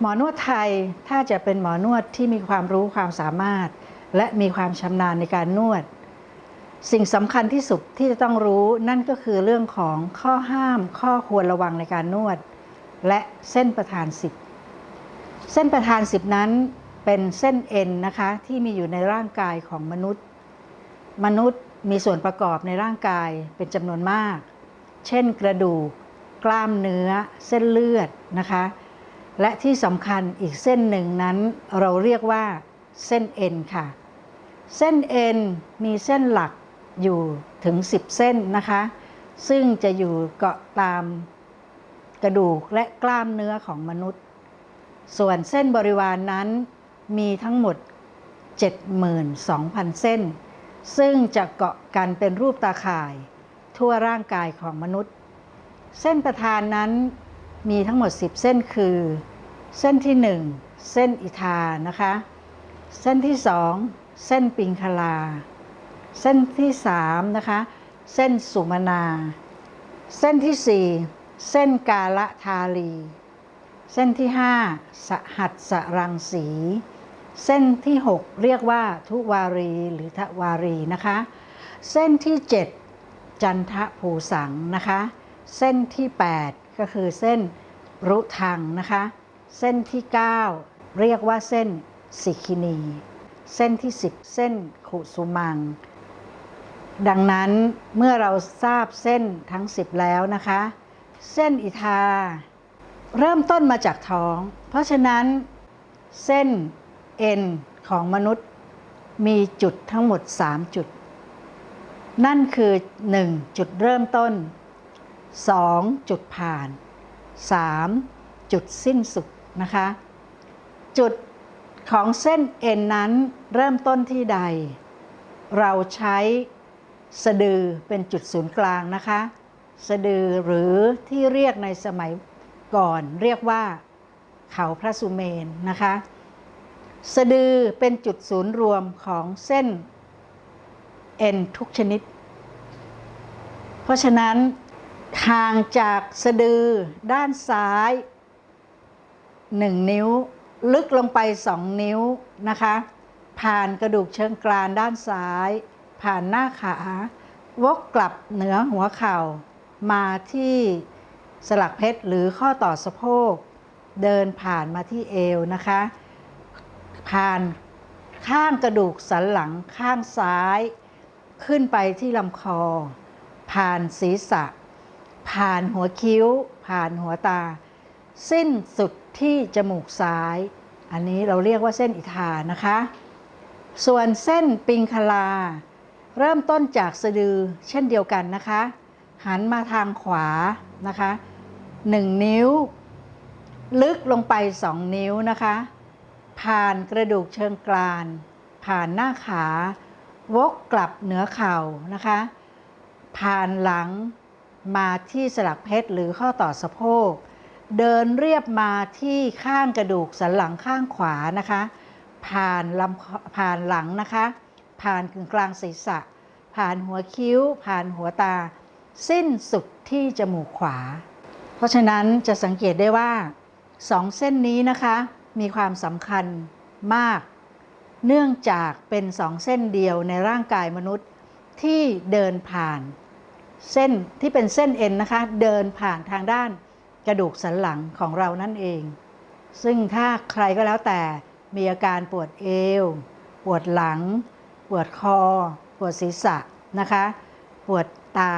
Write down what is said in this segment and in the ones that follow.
หมอนวดไทยถ้าจะเป็นหมอนวดที่มีความรู้ความสามารถ และมีความชำนาญในการนวด สิ่งสำคัญที่สุดที่จะต้องรู้นั่นก็คือเรื่องของข้อห้ามข้อควรระวังในการนวด และเส้นประธานสิบเส้นประธานสิบนั้นเป็นเส้นเอ็นนะคะที่มีอยู่ในร่างกายของมนุษย์ มนุษย์มีส่วนประกอบในร่างกายเป็นจำนวนมาก เช่นกระดูก กล้ามเนื้อ เส้นเลือดนะคะ และที่สำคัญอีกเส้นหนึ่งนั้นเราเรียกว่าเส้นเอ็นค่ะ เส้นเอ็นมีเส้นหลักอยู่ถึง 10 เส้นนะคะ ซึ่งจะอยู่เกาะตามกระดูกและกล้ามเนื้อของมนุษย์ ส่วนเส้นบริวารนนั้นมีทั้งหมด 72,000 เส้น ซึ่งจะเกาะกันเป็นรูปตาข่าย ทั่วร่างกายของมนุษย์ เส้นประธานนั้น มีทั้งหมด 10 เส้นคือ เส้นที่ 1 เส้นอิทานะคะ เส้นที่ 2 เส้นปิงคลา เส้นที่3นะคะเส้นสุมนา เส้นที่ 4 เส้นกาละทาลี เส้นที่ 5 สหัสสรังสี เส้นที่ 6 เรียกว่าทุวารีหรือทวารีนะคะ เส้นที่ 7 จันทภูสังนะคะ เส้นที่ 8 ก็คือเส้นรุทังนะคะ เส้นที่ 9 เรียกว่าเส้นสิกินี เส้นที่ 10 เส้นขุสุมัง ดังนั้นเมื่อเราทราบเส้นทั้ง 10 แล้วนะคะ เส้นอิทา เริ่มต้นมาจากท้อง เพราะฉะนั้นเส้นเอ็นของมนุษย์มีจุดทั้งหมด 3 จุด นั่นคือ 1. จุดเริ่มต้น 2. จุดผ่าน 3. จุดสิ้นสุดนะคะ จุดของเส้นเอ็นนั้นเริ่มต้นที่ใด เราใช้สะดือเป็นจุดศูนย์กลางนะคะ สะดือหรือที่เรียกในสมัยก่อนเรียกว่า เขาพระสุเมนนะคะ สะดือเป็นจุดศูนย์รวมของเส้นเอ็นทุกชนิด เพราะฉะนั้น ห่างจากสะดือด้านซ้าย 1 นิ้ว ลึกลงไป 2 นิ้วนะคะ ผ่านกระดูกเชิงกรานด้านซ้าย ผ่านหน้าขาวกกลับเหนือหัวเข่า มาที่สลักเพชรหรือข้อต่อสะโพก เดินผ่านมาที่เอวนะคะ ผ่านข้างกระดูกสันหลังข้างซ้าย ขึ้นไปที่ลำคอ ผ่านศีรษะ ผ่านหัวคิ้ว ผ่านหัวตา สิ้นสุดที่จมูกซ้าย อันนี้เราเรียกว่าเส้นอิทานะคะ ส่วนเส้นปิงคลา เริ่มต้นจากสะดือเช่นเดียวกันนะคะ หันมาทางขวานะคะ1นิ้ว ลึกลงไป2นิ้วนะคะ ผ่านกระดูกเชิงกราน ผ่านหน้าขา วกกลับเหนือเข่านะคะ ผ่านหลัง มาที่สลักเพชรหรือข้อต่อสะโพก เดินเรียบมาที่ข้างกระดูกสันหลังข้างขวานะคะ ผ่านลำผ่านหลังนะคะ ผ่านกึ่งกลางศีรษะ ผ่านหัวคิ้ว ผ่านหัวตา สิ้นสุดที่จมูกขวา เพราะฉะนั้นจะสังเกตได้ว่าสองเส้นนี้นะคะมีความสำคัญมาก เนื่องจากเป็นสองเส้นเดียวในร่างกายมนุษย์ที่เดินผ่าน เส้นที่เป็นเส้นเอ็นนะคะ เดินผ่านทางด้านกระดูกสันหลังของเรานั่นเอง ซึ่งถ้าใครก็แล้วแต่มีอาการปวดเอว ปวดหลัง ปวดคอ ปวดศีรษะนะคะ ปวดตา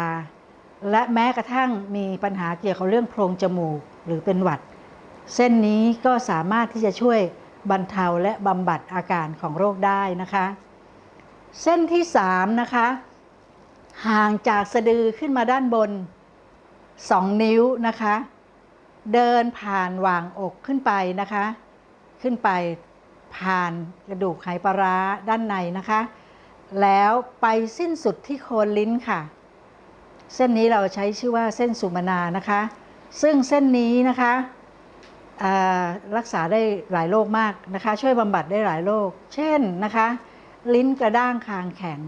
และแม้กระทั่งมีปัญหาเกี่ยวกับเรื่องโพรงจมูกหรือเป็นหวัด เส้นนี้ก็สามารถที่จะช่วยบรรเทาและบำบัดอาการของโรคได้นะคะ เส้นที่ 3 นะคะ ห่างจากสะดือขึ้นมาด้านบน 2 นิ้วนะคะ เดินผ่านหว่างอกขึ้นไปนะคะ ขึ้นไปผ่านกระดูกไหปลาร้าด้านในนะคะ แล้วไปสิ้นสุดที่โคนลิ้นค่ะ เส้นนี้เราใช้ชื่อว่าเส้นสุมานานะคะ ซึ่งเส้นนี้นะคะรักษาได้หลายโรคมากนะคะ ช่วยบำบัดได้หลายโรคเช่นนะคะ ลิ้นกระด้างคางแข็ง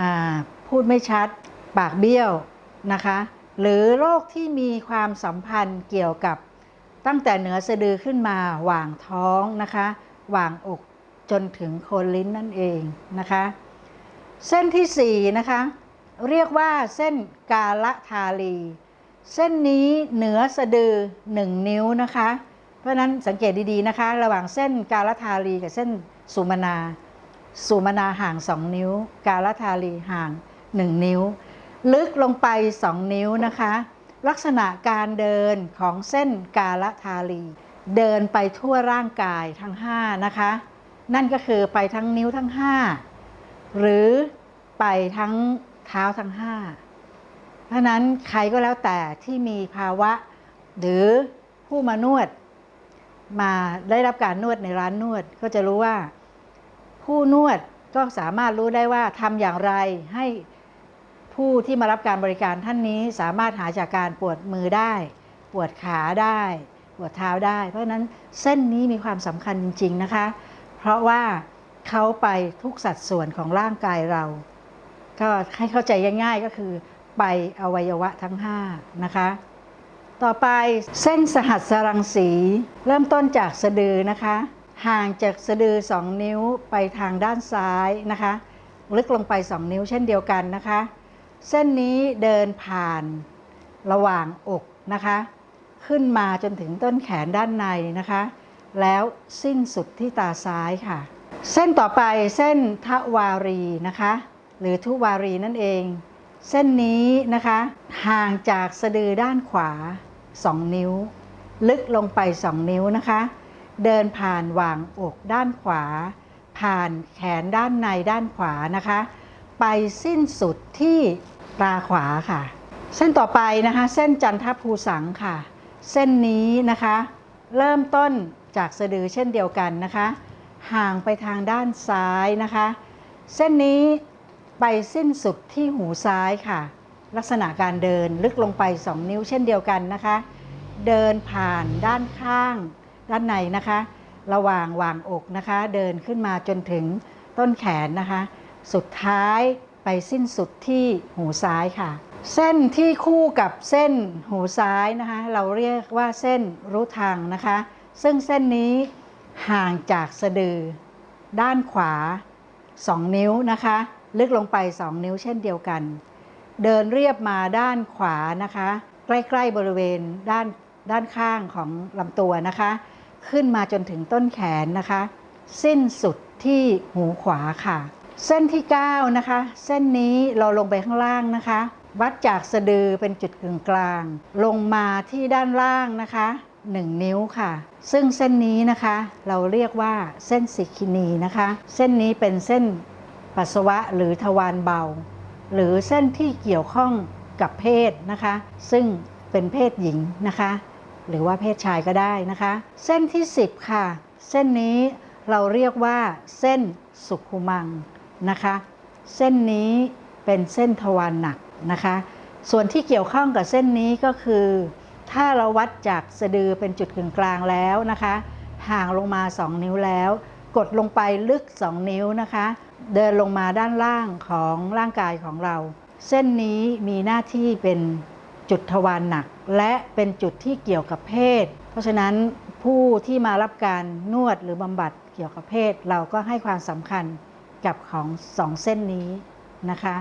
อ่า พูดไม่ชัด ปากเบี้ยวนะคะ หรือโรคที่มีความสัมพันธ์เกี่ยวกับตั้งแต่เหนือสะดือขึ้นมาหว่างท้องนะคะหว่างอกจนถึงโคนลิ้นนั่นเองนะคะ เส้นที่4นะคะเรียกว่าเส้นกาละทาลี เส้นนี้เหนือสะดือ 1 นิ้วนะคะ เพราะนั้นสังเกตดีๆนะคะ ระหว่างเส้นกาลทาลีกับเส้นสุมานาสุมานาห่าง 2 นิ้ว กาลทาลีห่าง 1 นิ้ว ลึกลงไป 2 นิ้วนะคะ ลักษณะการเดินของเส้นกาลทาลี เดินไปทั่วร่างกายทั้ง 5 นะคะ นั่นก็คือไปทั้งนิ้วทั้ง 5 หรือไปทั้งเท้าทั้ง 5 เพราะฉะนั้นใครก็แล้วแต่ที่มีภาวะ หรือผู้มานวด มาได้รับการนวดในร้านนวดก็จะรู้ว่า ผู้นวดก็สามารถรู้ได้ว่าทำอย่างไรให้ ผู้ที่มารับการบริการท่านนี้สามารถหายจากการปวดมือได้ ปวดขาได้ ปวดเท้าได้ เพราะฉะนั้นเส้นนี้มีความสำคัญจริง ๆนะคะ เพราะว่าเขาไปทุกสัดส่วนของร่างกายเรา ก็ให้เข้าใจง่ายๆก็คือไปอวัยวะทั้ง 5 นะคะ ต่อไปเส้นสหัสรังสี เริ่มต้นจากสะดือนะคะ ห่างจากสะดือ 2 นิ้วไปทางด้านซ้ายนะคะ ลึกลงไป 2 นิ้วเช่นเดียวกันนะคะ เส้นนี้เดินผ่านระหว่างอกนะคะ ขึ้นมาจนถึงต้นแขนด้านในนะคะ แล้วสิ้นสุดที่ตาซ้ายค่ะ เส้นต่อไปเส้นทวารีนะคะ หรือทุวารีนั่นเอง เส้นนี้นะคะ ห่างจากสะดือด้านขวา 2 นิ้ว ลึกลงไป 2 นิ้วนะคะ เดินผ่านหว่างอกด้านขวา ผ่านแขนด้านในด้านขวานะคะ ไปสิ้นสุดที่ตาขวาค่ะ เส้นต่อไปนะคะ เส้นจันทภูสังค่ะ เส้นนี้นะคะ เริ่มต้นจากสะดือเช่นเดียวกันนะคะ ห่างไปทางด้านซ้ายนะคะ เส้นนี้ไปสิ้นสุดที่หูซ้ายค่ะ ลักษณะการเดินลึกลงไป 2 นิ้วเช่นเดียวกันนะคะ เดินผ่านด้านข้าง ด้านในนะคะ ระหว่างวางอกนะคะ เดินขึ้นมาจนถึงต้นแขนนะคะ สุดท้ายไปสิ้นสุดที่หูซ้ายค่ะ เส้นที่คู่กับเส้นหูซ้ายนะคะ เราเรียกว่าเส้นรู้ทางนะคะ ซึ่งเส้นนี้ห่างจากสะดือ ด้านขวา 2 นิ้วนะคะ ลึกลงไป 2 นิ้วเช่นเดียวกัน เดินเรียบมาด้านขวานะคะ ใกล้ๆบริเวณด้านด้านข้างของลำตัวนะคะ ขึ้นมาจนถึงต้นแขนนะคะ สิ้นสุดที่หูขวาค่ะ เส้นที่ 9 นะคะ เส้นนี้เราลงไปข้างล่างนะคะ วัดจากสะดือเป็นจุดกึ่งกลาง ลงมาที่ด้านล่างนะคะ 1 นิ้วค่ะ ซึ่งเส้นนี้นะคะ เราเรียกว่าเส้นสิคินีนะคะ เส้นนี้เป็นเส้นปัสสาวะหรือทวารเบา หรือเส้นที่เกี่ยวข้องกับเพศนะคะ ซึ่งเป็นเพศหญิงนะคะ หรือว่าเพศชายก็ได้นะคะ เส้นที่ 10 ค่ะ เส้นนี้เราเรียกว่าเส้นสุขุมัง นะคะ เส้นนี้เป็นเส้นทวารหนักนะคะ ส่วนที่เกี่ยวข้องกับเส้นนี้ก็คือ ถ้าเราวัดจากสะดือเป็นจุดกึ่งกลางแล้วนะคะ ห่างลงมา 2 นิ้วแล้ว กดลงไปลึก 2 นิ้วนะคะ เดินลงมาด้านล่างของร่างกายของเรา เส้นนี้มีหน้าที่เป็นจุดทวารหนัก และเป็นจุดที่เกี่ยวกับเพศ เพราะฉะนั้นผู้ที่มารับการนวดหรือบำบัดเกี่ยวกับเพศเราก็ให้ความสำคัญ กับของสองเส้นนี้นะคะ